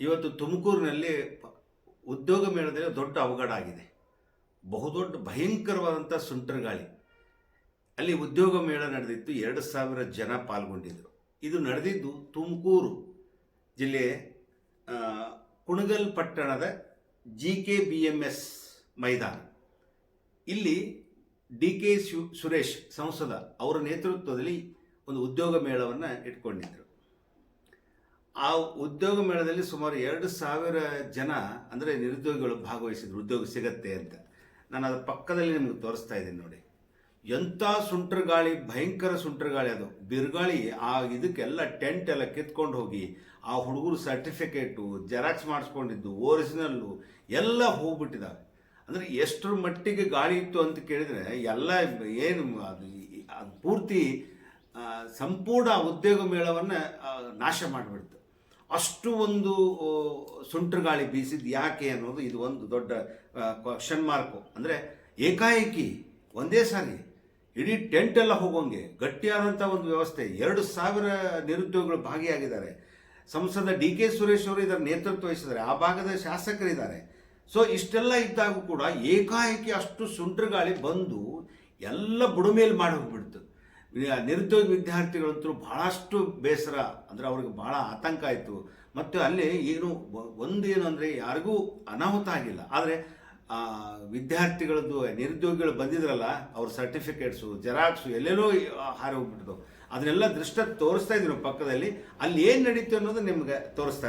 ಇವತ್ತು ತುಮಕೂರಿನಲ್ಲಿ ಉದ್ಯೋಗ ಮೇಳದಲ್ಲಿ ದೊಡ್ಡ ಅವಘಡ ಆಗಿದೆ ಬಹುದೊಡ್ಡ ಭಯಂಕರವಾದಂಥ ಸುಂಟರ್ ಗಾಳಿ. ಅಲ್ಲಿ ಉದ್ಯೋಗ ಮೇಳ ನಡೆದಿತ್ತು ಎರಡು ಸಾವಿರ ಜನ ಪಾಲ್ಗೊಂಡಿದ್ದರು ಇದು ನಡೆದಿದ್ದು ತುಮಕೂರು ಜಿಲ್ಲೆ ಕುಣಗಲ್ ಪಟ್ಟಣದ G K B M S ಮೈದಾನ. ಇಲ್ಲಿ ಡಿ ಕೆ ಸುರೇಶ್ ಸಂಸದ ಅವರ ನೇತೃತ್ವದಲ್ಲಿ ಒಂದು ಉದ್ಯೋಗ ಮೇಳವನ್ನು ಇಟ್ಕೊಂಡಿದ್ದರು ಆ ಉದ್ಯೋಗ ಮೇಳದಲ್ಲಿ ಸುಮಾರು ಎರಡು ಸಾವಿರ ಜನ, ಅಂದರೆ ನಿರುದ್ಯೋಗಿಗಳು ಭಾಗವಹಿಸಿದ್ರು, ಉದ್ಯೋಗ ಸಿಗತ್ತೆ ಅಂತ. ನಾನು ಅದರ ಪಕ್ಕದಲ್ಲಿ ನಿಮಗೆ ತೋರಿಸ್ತಾ ಇದ್ದೀನಿ ನೋಡಿ. ಎಂಥ ಸುಂಟರ್ ಗಾಳಿ, ಭಯಂಕರ ಸುಂಟರ್ ಗಾಳಿ ಅದು. ಬಿರುಗಾಳಿ, ಆ ಇದಕ್ಕೆಲ್ಲ ಟೆಂಟ್ ಎಲ್ಲ ಕಿತ್ಕೊಂಡು ಹೋಗಿ, ಆ ಹುಡುಗರು ಸರ್ಟಿಫಿಕೇಟು, ಜೆರಾಕ್ಸ್ ಮಾಡಿಸ್ಕೊಂಡಿದ್ದು, ಒರಿಜಿನಲ್ಲು ಎಲ್ಲ ಹೋಗ್ಬಿಟ್ಟಿದ್ದಾವೆ ಅಂದರೆ ಎಷ್ಟರ ಮಟ್ಟಿಗೆ ಗಾಳಿ ಇತ್ತು ಅಂತ ಕೇಳಿದರೆ, ಎಲ್ಲ ಏನು ಅದು ಅದು ಪೂರ್ತಿ ಸಂಪೂರ್ಣ ಉದ್ಯೋಗ ಮೇಳವನ್ನು ನಾಶ ಮಾಡಿಬಿಡ್ತು. ಅಷ್ಟು ಒಂದು ಸುಂಟರ್ಗಾಳಿ ಸುಂಟರ್ ಗಾಳಿ ಬೀಸಿದ್ದು ಯಾಕೆ ಅನ್ನೋದು ಇದು ಒಂದು ದೊಡ್ಡ ಕ್ವಶನ್ ಮಾರ್ಕು ಅಂದರೆ ಏಕಾಏಕಿ ಒಂದೇ ಸಾರಿ ಇಡೀ ಟೆಂಟ್ ಎಲ್ಲ ಹೋಗೋಂಗೆ ಗಟ್ಟಿಯಾದಂಥ ಒಂದು ವ್ಯವಸ್ಥೆ. ಎರಡು ಸಾವಿರ ನಿರುದ್ಯೋಗಿಗಳು ಭಾಗಿಯಾಗಿದ್ದಾರೆ. ಸಂಸದ ಡಿ ಕೆ ಸುರೇಶ್ ಅವರು ಇದರ ನೇತೃತ್ವ ವಹಿಸಿದ್ದಾರೆ. ಆ ಭಾಗದ ಶಾಸಕರಿದ್ದಾರೆ. ಸೊ ಇಷ್ಟೆಲ್ಲ ಇದ್ದಾಗೂ ಕೂಡ ಏಕಾಏಕಿ ಅಷ್ಟು ಸುಂಟರ್ ಗಾಳಿ ಬಂದು ಎಲ್ಲ ಬುಡಮೇಲೆ ಮಾಡಿ ಹೋಗ್ಬಿಡ್ತು. ನಿರುದ್ಯೋಗಿ ವಿದ್ಯಾರ್ಥಿಗಳಂತೂ ಭಾಳಷ್ಟು ಬೇಸರ, ಅಂದರೆ ಅವ್ರಿಗೆ ಭಾಳ ಆತಂಕ ಆಯಿತು. ಮತ್ತು ಅಲ್ಲಿ ಏನು ಒಂದೇನು ಅಂದರೆ ಯಾರಿಗೂ ಅನಾಹುತ ಆಗಿಲ್ಲ. ಆದರೆ ವಿದ್ಯಾರ್ಥಿಗಳದ್ದು, ನಿರುದ್ಯೋಗಿಗಳು ಬಂದಿದ್ರಲ್ಲ, ಅವ್ರ ಸರ್ಟಿಫಿಕೇಟ್ಸು ಜೆರಾಕ್ಸು ಎಲ್ಲೆಲ್ಲೋ ಹಾರಿ ಹೋಗ್ಬಿಟ್ಟು ಅದನ್ನೆಲ್ಲ ದೃಷ್ಟ ತೋರಿಸ್ತಾ ಇದ್ರು ಪಕ್ಕದಲ್ಲಿ. ಅಲ್ಲಿ ಏನು ನಡೀತು ಅನ್ನೋದು ನಿಮ್ಗೆ ತೋರಿಸ್ತಾ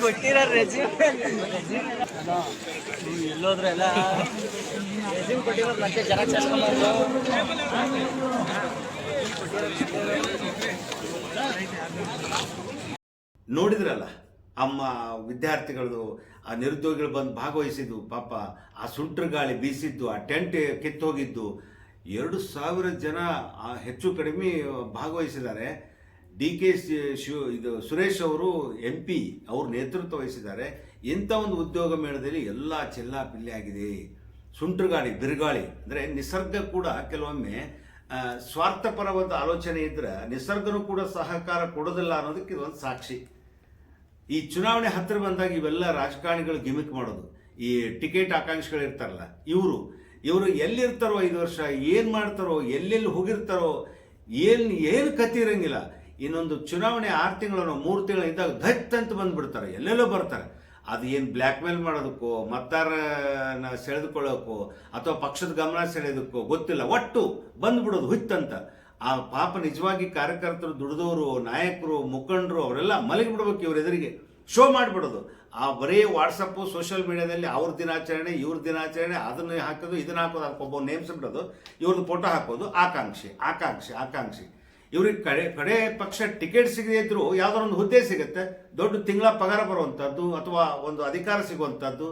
ಕೊಟ್ಟಿರೋ ರೆಸ್ಯೂಮ್ ನೋಡಿದ್ರಲ್ಲ, ಅಮ್ಮ ವಿದ್ಯಾರ್ಥಿಗಳದು, ಆ ನಿರುದ್ಯೋಗಿಗಳು ಬಂದು ಭಾಗವಹಿಸಿದ್ದು, ಪಾಪ ಆ ಸುಂಟ್ರ ಗಾಳಿ ಬೀಸಿದ್ದು, ಆ ಟೆಂಟ್ ಕಿತ್ತೋಗಿದ್ದು, ಎರಡು ಸಾವಿರ ಜನ ಹೆಚ್ಚು ಕಡಿಮೆ ಭಾಗವಹಿಸಿದ್ದಾರೆ. ಡಿ ಕೆ ಶಿವ, ಇದು ಸುರೇಶ್ ಅವರು, ಎಂ ಪಿ, ಅವರು ನೇತೃತ್ವ ವಹಿಸಿದ್ದಾರೆ. ಇಂಥ ಒಂದು ಉದ್ಯೋಗ ಮೇಳದಲ್ಲಿ ಎಲ್ಲ ಚೆಲ್ಲ ಪಿಲ್ಲಿ ಆಗಿದೆ. ಸುಂಟ್ರಗಾಳಿ, ಬಿರುಗಾಳಿ, ಅಂದರೆ ನಿಸರ್ಗ ಕೂಡ ಕೆಲವೊಮ್ಮೆ ಸ್ವಾರ್ಥಪರವಾದ ಆಲೋಚನೆ ಇದ್ರೆ ನಿಸರ್ಗನೂ ಕೂಡ ಸಹಕಾರ ಕೊಡೋದಿಲ್ಲ ಅನ್ನೋದಕ್ಕೆ ಇದೊಂದು ಸಾಕ್ಷಿ. ಈ ಚುನಾವಣೆ ಹತ್ತಿರ ಬಂದಾಗ ಇವೆಲ್ಲ ರಾಜಕಾರಣಿಗಳು ಗಿಮಿಕ್ ಮಾಡೋದು. ಈ ಟಿಕೆಟ್ ಆಕಾಂಕ್ಷಿಗಳು ಇರ್ತಾರಲ್ಲ ಇವರು ಇವರು ಎಲ್ಲಿರ್ತಾರೋ ಐದು ವರ್ಷ, ಏನು ಮಾಡ್ತಾರೋ, ಎಲ್ಲೆಲ್ಲಿ ಹೋಗಿರ್ತಾರೋ, ಏನು ಏನು ಕತ್ತಿರಂಗಿಲ್ಲ. ಇನ್ನೊಂದು ಚುನಾವಣೆ ಆರು ತಿಂಗಳು ಮೂರು ತಿಂಗಳು ಇದ್ದಾಗ ಧತ್ ಅಂತ ಬಂದ್ಬಿಡ್ತಾರೆ, ಎಲ್ಲೆಲ್ಲೋ ಬರ್ತಾರೆ. ಅದು ಏನು ಬ್ಲ್ಯಾಕ್ ಮೇಲ್ ಮಾಡೋದಕ್ಕೋ, ಮತದಾರನ ಸೆಳೆದುಕೊಳ್ಳೋಕ್ಕೋ ಅಥವಾ ಪಕ್ಷದ ಗಮನ ಸೆಳೆಯೋದಕ್ಕೋ ಗೊತ್ತಿಲ್ಲ. ಒಟ್ಟು ಬಂದ್ಬಿಡೋದು ಹುತ್ತಂತ ಆ ಪಾಪ ನಿಜವಾಗಿ ಕಾರ್ಯಕರ್ತರು, ದುಡಿದವರು, ನಾಯಕರು, ಮುಖಂಡರು, ಅವರೆಲ್ಲ ಮಲಗಿಬಿಡ್ಬೇಕು ಇವ್ರ ಎದುರಿಗೆ. ಶೋ ಮಾಡಿಬಿಡೋದು. ಆ ಬರೀ ವಾಟ್ಸಪ್ಪು ಸೋಷಿಯಲ್ ಮೀಡಿಯಾದಲ್ಲಿ ಅವ್ರ ದಿನಾಚರಣೆ, ಇವ್ರ ದಿನಾಚರಣೆ, ಅದನ್ನು ಹಾಕೋದು, ಇದನ್ನ ಹಾಕೋದು, ಅದಕ್ಕೊಬ್ಬ ನೇಮ್ಸ್ ಬಿಡೋದು ಇವ್ರದ್ದು ಫೋಟೋ ಹಾಕೋದು, ಆಕಾಂಕ್ಷಿ ಆಕಾಂಕ್ಷಿ ಆಕಾಂಕ್ಷಿ. ಇವ್ರಿಗೆ ಕಡೆ ಕಡೆ ಪಕ್ಷ ಟಿಕೆಟ್ ಸಿಗದೇ ಇದ್ರು ಯಾವುದೋ ಒಂದು ಹುದ್ದೆ ಸಿಗುತ್ತೆ. ದೊಡ್ಡ ತಿಂಗಳ ಪಗಾರ ಬರುವಂಥದ್ದು ಅಥವಾ ಒಂದು ಅಧಿಕಾರ ಸಿಗುವಂಥದ್ದು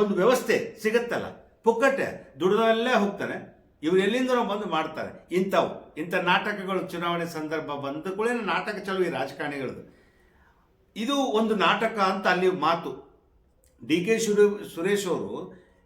ಒಂದು ವ್ಯವಸ್ಥೆ ಸಿಗತ್ತಲ್ಲ. ಪುಕ್ಕಟ್ಟೆ ದುಡಿದವಲ್ಲೇ ಹೋಗ್ತಾರೆ ಇವ್ರು ಎಲ್ಲಿಂದ ಬಂದು ಮಾಡ್ತಾರೆ. ಇಂಥವು, ಇಂಥ ನಾಟಕಗಳು ಚುನಾವಣೆ ಸಂದರ್ಭ ಬಂದ ಕೂಡ ನಾಟಕ ಚಲೋ ಈ ರಾಜಕಾರಣಿಗಳದ್ದು. ಇದು ಒಂದು ನಾಟಕ ಅಂತ ಅಲ್ಲಿ ಮಾತು. ಡಿ ಕೆ ಸುರೇಶ್ ಅವರು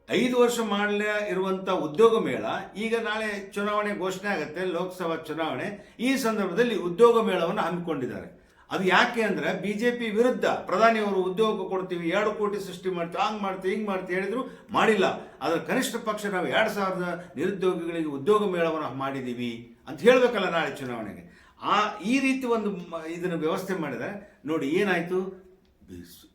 ಐದು ವರ್ಷ ಮಾಡಲೇ ಇರುವಂಥ ಉದ್ಯೋಗ ಮೇಳ, ಈಗ ನಾಳೆ ಚುನಾವಣೆ ಘೋಷಣೆ ಆಗುತ್ತೆ, ಲೋಕಸಭಾ ಚುನಾವಣೆ, ಈ ಸಂದರ್ಭದಲ್ಲಿ ಉದ್ಯೋಗ ಮೇಳವನ್ನು ಹಮ್ಮಿಕೊಂಡಿದ್ದಾರೆ. ಅದು ಯಾಕೆ ಅಂದ್ರೆ ಬಿಜೆಪಿ ವಿರುದ್ಧ ಪ್ರಧಾನಿಯವರು ಉದ್ಯೋಗ ಕೊಡ್ತೀವಿ, ಎರಡು ಕೋಟಿ ಸೃಷ್ಟಿ ಮಾಡ್ತೀವಿ, ಹಂಗೆ ಮಾಡ್ತೀವಿ, ಹಿಂಗೆ ಮಾಡ್ತೀವಿ ಹೇಳಿದ್ರು ಮಾಡಿಲ್ಲ. ಅದರ ಕನಿಷ್ಠ ಪಕ್ಷ ನಾವು ಎರಡು ಸಾವಿರದ ನಿರುದ್ಯೋಗಿಗಳಿಗೆ ಉದ್ಯೋಗ ಮೇಳವನ್ನು ಮಾಡಿದ್ದೀವಿ ಅಂತ ಹೇಳಬೇಕಲ್ಲ ನಾಳೆ ಚುನಾವಣೆಗೆ. ಆ, ಈ ರೀತಿ ಒಂದು ಇದನ್ನು ವ್ಯವಸ್ಥೆ ಮಾಡಿದರೆ ನೋಡಿ ಏನಾಯಿತು?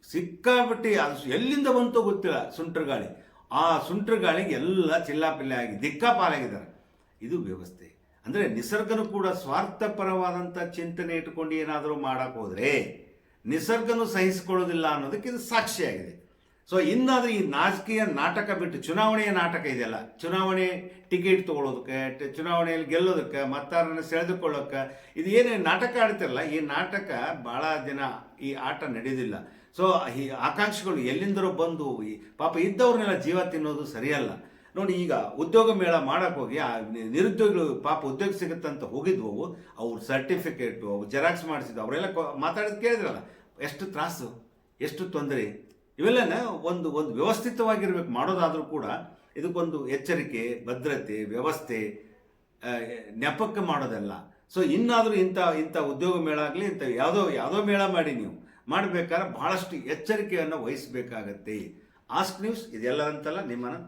ಸಿಕ್ಕಾಪಟ್ಟಿ ಅದು ಎಲ್ಲಿಂದ ಬಂತೋ ಗೊತ್ತಿಲ್ಲ ಸುಂಟರ್ ಗಾಳಿ. ಆ ಸುಂಟ್ರ ಗಾಳಿಗೆ ಎಲ್ಲ ಚಿಲ್ಲಾಪಿಲ್ಲೆ ಆಗಿ ದಿಕ್ಕಾಪಾಲಾಗಿದ್ದಾರೆ. ಇದು ವ್ಯವಸ್ಥೆ. ಅಂದರೆ ನಿಸರ್ಗನು ಕೂಡ ಸ್ವಾರ್ಥಪರವಾದಂಥ ಚಿಂತನೆ ಇಟ್ಕೊಂಡು ಏನಾದರೂ ಮಾಡಕ್ಕೆ ಹೋದರೆ ನಿಸರ್ಗನು ಸಹಿಸಿಕೊಳ್ಳೋದಿಲ್ಲ ಅನ್ನೋದಕ್ಕೆ ಇದು ಸಾಕ್ಷಿಯಾಗಿದೆ. ಸೊ ಇನ್ನಾದ್ರೂ ಈ ನಾಜಕೀಯ ನಾಟಕ ಬಿಟ್ಟು ಚುನಾವಣೆಯ ನಾಟಕ ಇದೆಯಲ್ಲ. ಚುನಾವಣೆ ಟಿಕೆಟ್ ತೊಗೊಳೋದಕ್ಕೆ ಚುನಾವಣೆಯಲ್ಲಿ ಗೆಲ್ಲೋದಕ್ಕೆ ಮತ್ತಾರನ್ನು ಸೆಳೆದುಕೊಳ್ಳೋಕ್ಕೆ ಇದು ಏನು ನಾಟಕ ಆಡ್ತಿರಲ್ಲ, ಈ ನಾಟಕ ಭಾಳ ದಿನ ಈ ಆಟ ನಡೆಯೋದಿಲ್ಲ ಸೊ ಈ ಆಕಾಂಕ್ಷಿಗಳು ಎಲ್ಲಿಂದರೂ ಬಂದು ಈ ಪಾಪ ಇದ್ದವ್ರನ್ನೆಲ್ಲ ಜೀವ ತಿನ್ನೋದು ಸರಿಯಲ್ಲ. ನೋಡಿ, ಈಗ ಉದ್ಯೋಗ ಮೇಳ ಮಾಡಕ್ಕೆ ಹೋಗಿ, ಆ ನಿರುದ್ಯೋಗಿಗಳು ಪಾಪ ಉದ್ಯೋಗ ಸಿಗುತ್ತಂತ ಹೋಗಿದ್ವು ಅವು ಅವ್ರ ಸರ್ಟಿಫಿಕೇಟು, ಅವ್ರು ಜೆರಾಕ್ಸ್ ಮಾಡಿಸಿದ್ದು, ಅವರೆಲ್ಲ ಮಾತಾಡೋದು ಕೇಳಿದ್ರಲ್ಲ, ಎಷ್ಟು ತ್ರಾಸು, ಎಷ್ಟು ತೊಂದರೆ. ಇವೆಲ್ಲನ ಒಂದು ಒಂದು ವ್ಯವಸ್ಥಿತವಾಗಿರ್ಬೇಕು. ಮಾಡೋದಾದರೂ ಕೂಡ ಇದಕ್ಕೊಂದು ಎಚ್ಚರಿಕೆ, ಭದ್ರತೆ, ವ್ಯವಸ್ಥೆ ನೆಪಕ್ಕೆ ಮಾಡೋದಲ್ಲ. ಸೊ ಇನ್ನಾದರೂ ಇಂಥ ಇಂಥ ಉದ್ಯೋಗ ಮೇಳ ಆಗಲಿ, ಇಂಥ ಯಾವುದೋ ಯಾವುದೋ ಮೇಳ ಮಾಡಿ ನೀವು. ಮಾಡಬೇಕಾದ್ರೆ ಭಾಳಷ್ಟು ಎಚ್ಚರಿಕೆಯನ್ನು ವಹಿಸಬೇಕಾಗತ್ತೆ. ಆಸ್ಕ್ ನ್ಯೂಸ್ ಇದೆಲ್ಲ ಅಂತಲ್ಲ ನಿಮ್ಮನ್ನು